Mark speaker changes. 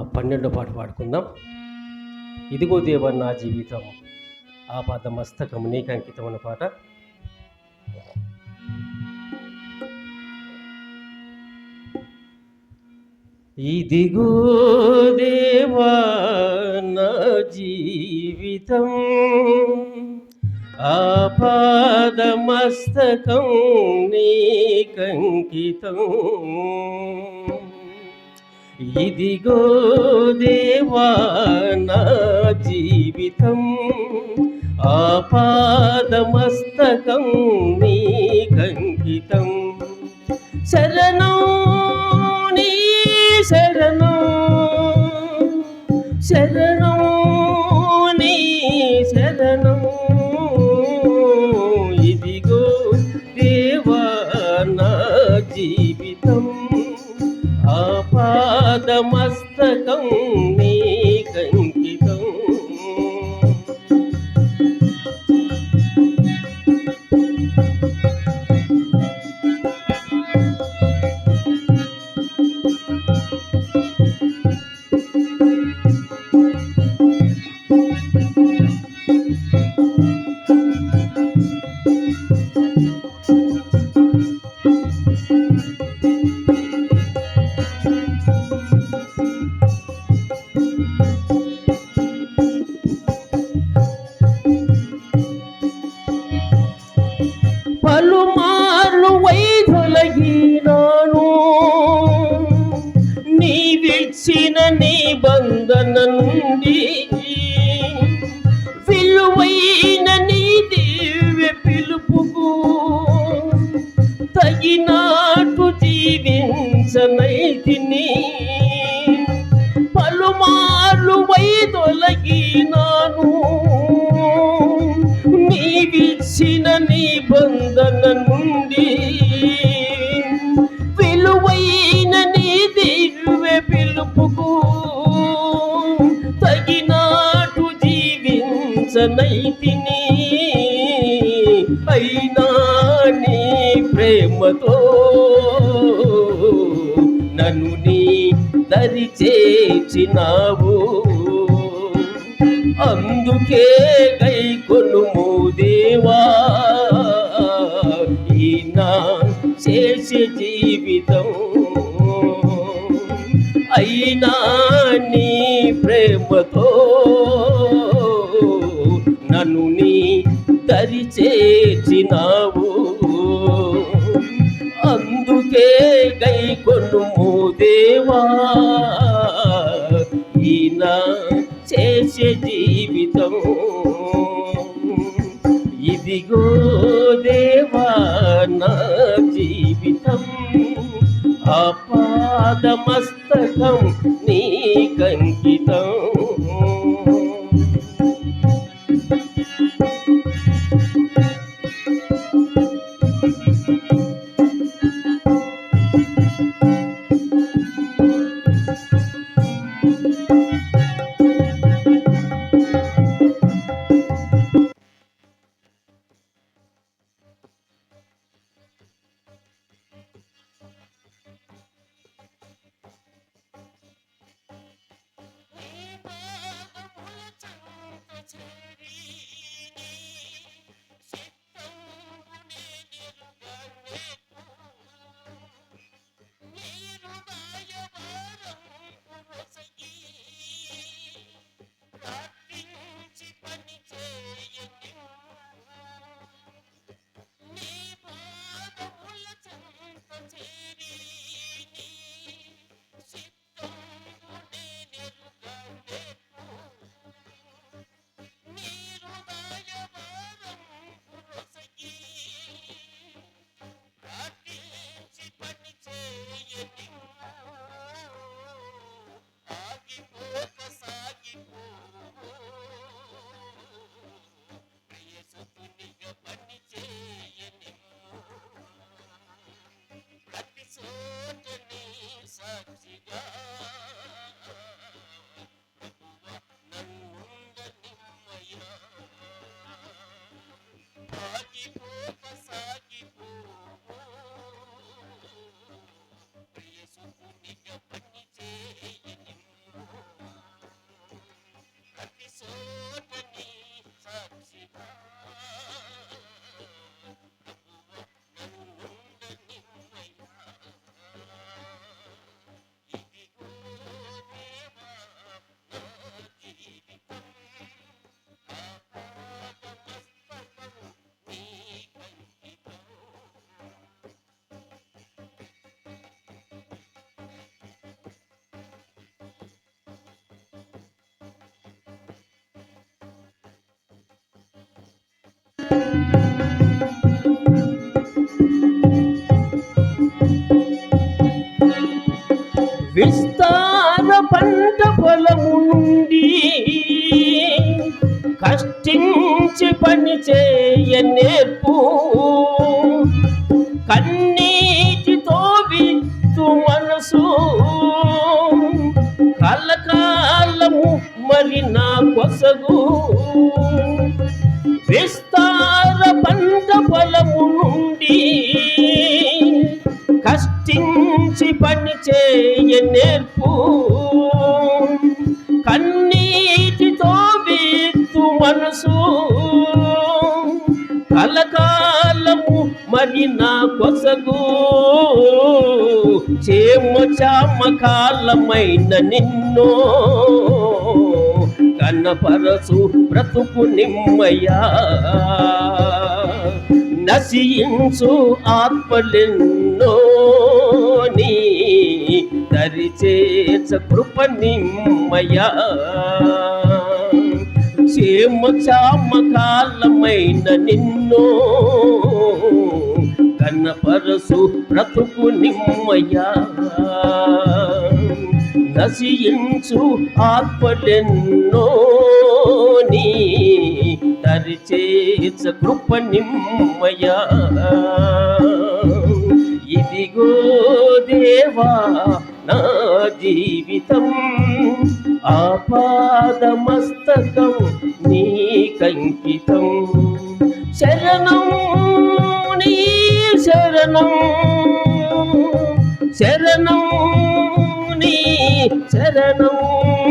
Speaker 1: పన్నెండో పాట పాడుకుందాం. ఇదిగో దేవ నా జీవితం ఆ మస్తకం నీకు అంకితం అన్న పాట. ఇదిగో దేవా నా జీవితం ఆపాదమస్తకం నీకంకితం ఇదిగో దేవా నా జీవితం ఆపాదమస్తకం నీకంకితం శరణో నీ శరణో. ఆపాదమస్తకం బంధన నుండి జీవించనైతిని అయినా నీ ప్రేమతో నన్ను నీ దరి చేర్చినావు. అందుకే గై కొనుము దేవా ఈనా నా శేష జీవితం. అయినా నీ ప్రేమతో చేర్చినావు అందుకే గై కొను దేవా. ఈయన చేసే జీవితం. ఇదిగో దేవా నా జీవితం. అపాదమస్తకం నీ కంకితం. విస్తార పంట పొలము నుండి కష్టించి పని చేయ నేర్పు. కన్నీటితో విత్తు మనసు. కలకాలము మరి నా కొసగు. మనసు కలకాలము మరి నా కొసగు. చేమ చామ కాలమైన నిన్నో. కన్నపరసు బ్రతుకు నిమ్మయ్యా. నశించు ఆత్మలెన్నో. నీ దరిచేచ కృప నిమ్మయ్యా. క్షేమ క్షామ కాలమైన కన్నపరసు బ్రతుకు నిమ్మయ్యా. నశించు ఆత్మలెన్నో నీ తరిచేచ కృప నిమ్మయ్యా. ఇదిగో దేవా నా జీవితం ఆపాదమస్తకం నీ కంకితం. శరణం నీ శరణం. శరణం నీ శరణం. శరణం